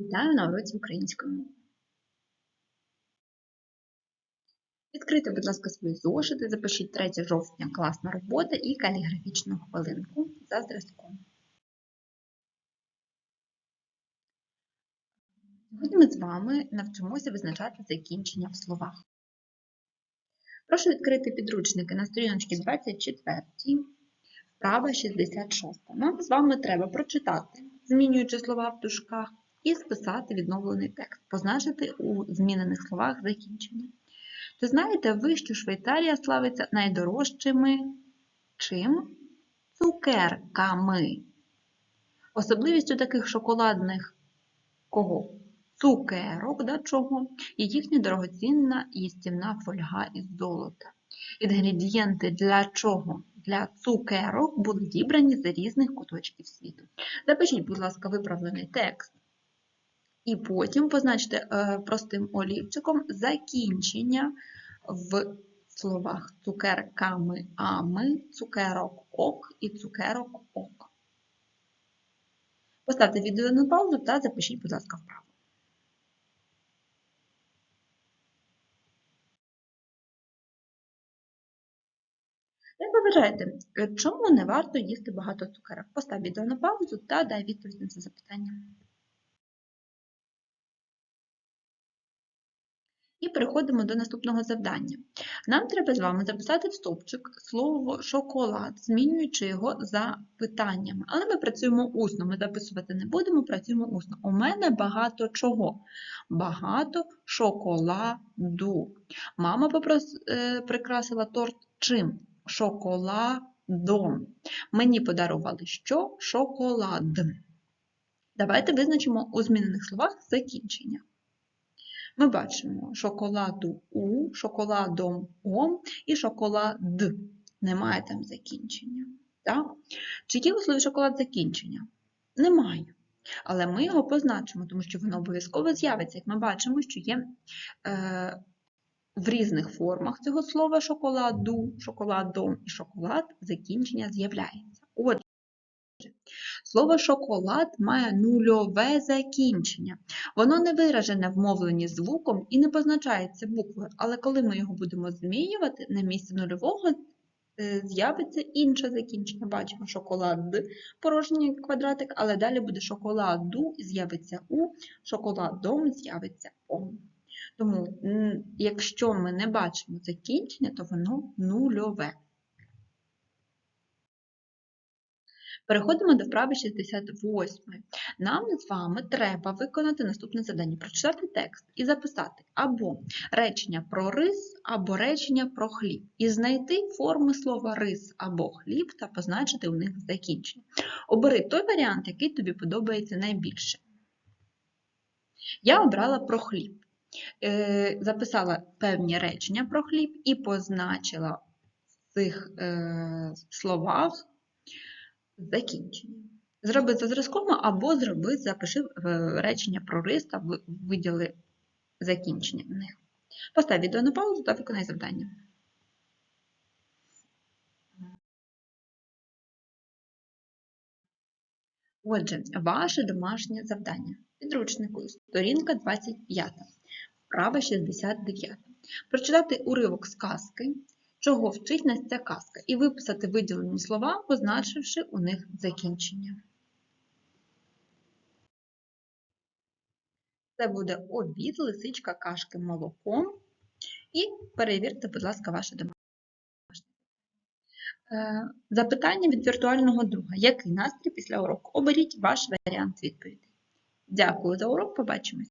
Вітаю на уроці української мови. Відкрийте, будь ласка, свої зошити, запишіть 3 жовтня класна робота і каліграфічну хвилинку за зразком. Сьогодні ми з вами навчимося визначати закінчення в словах. Прошу відкрити підручники на сторіночці 24, вправа 66. Нам з вами треба прочитати, змінюючи слова в дужках, і списати відновлений текст, позначити у змінених словах закінчення. Чи знаєте ви, що Швейцарія славиться найдорожчими чим? Цукерками. Особливістю таких шоколадних кого? Цукерок, да, чого? є їхня дорогоцінна їстівна фольга із золота. Інгредієнти для чого? Для цукерок були зібрані з різних куточків світу. Запишіть, будь ласка, виправлений текст. І потім позначте е, простим олівчиком закінчення в словах цукерками ами, цукерок ок і цукерок ок. Поставте відео на паузу та запишіть, будь ласка, вправо. Як вважаєте, чому не варто їсти багато цукерок? Постав відео на паузу та дай відповідь на це запитання. І переходимо до наступного завдання. Нам треба з вами записати в стовпчик слово шоколад, змінюючи його за питаннями. Але ми працюємо усно, ми записувати не будемо, працюємо усно. У мене багато чого? Багато шоколаду. Мама попрос... е, прикрасила торт чим? Шоколадом. Мені подарували що? Шоколад. Давайте визначимо у змінених словах закінчення. Ми бачимо шоколаду у, шоколадом ом і шоколад. Немає там закінчення. Так? Чи є у слові шоколад закінчення? Немає. Але ми його позначимо, тому що воно обов'язково з'явиться. Як ми бачимо, що є е, в різних формах цього слова шоколаду, шоколадом і шоколад закінчення з'являється. Отже, Слово шоколад має нульове закінчення. Воно не виражене в мовленні звуком і не позначається буквою, але коли ми його будемо змінювати, на місці нульового е, з'явиться інше закінчення. Бачимо шоколад, порожній квадратик, але далі буде шоколаду, з'явиться у, шоколадом з'явиться ом. Тому, якщо ми не бачимо закінчення, то воно нульове. Переходимо до вправи 68. Нам з вами треба виконати наступне завдання: прочитати текст і записати або речення про рис, або речення про хліб, і знайти форми слова рис або хліб та позначити у них закінчення. Обери той варіант, який тобі подобається найбільше. Я обрала про хліб. Е, записала певні речення про хліб і позначила в цих е, словах закінчення. Зроби за зразком або зроби, запиши речення про рис та виділи закінчення в них. Постав відео на паузу та виконай завдання. Отже, ваше домашнє завдання. Підручнику, сторінка 25, вправа 69. Прочитати уривок сказки чого вчить нас ця казка, і виписати виділені слова, позначивши у них закінчення. Це буде обід, лисичка, кашки, молоком. І перевірте, будь ласка, ваше домашнє. Е, запитання від віртуального друга. Який настрій після уроку? Оберіть ваш варіант відповіді. Дякую за урок, побачимось!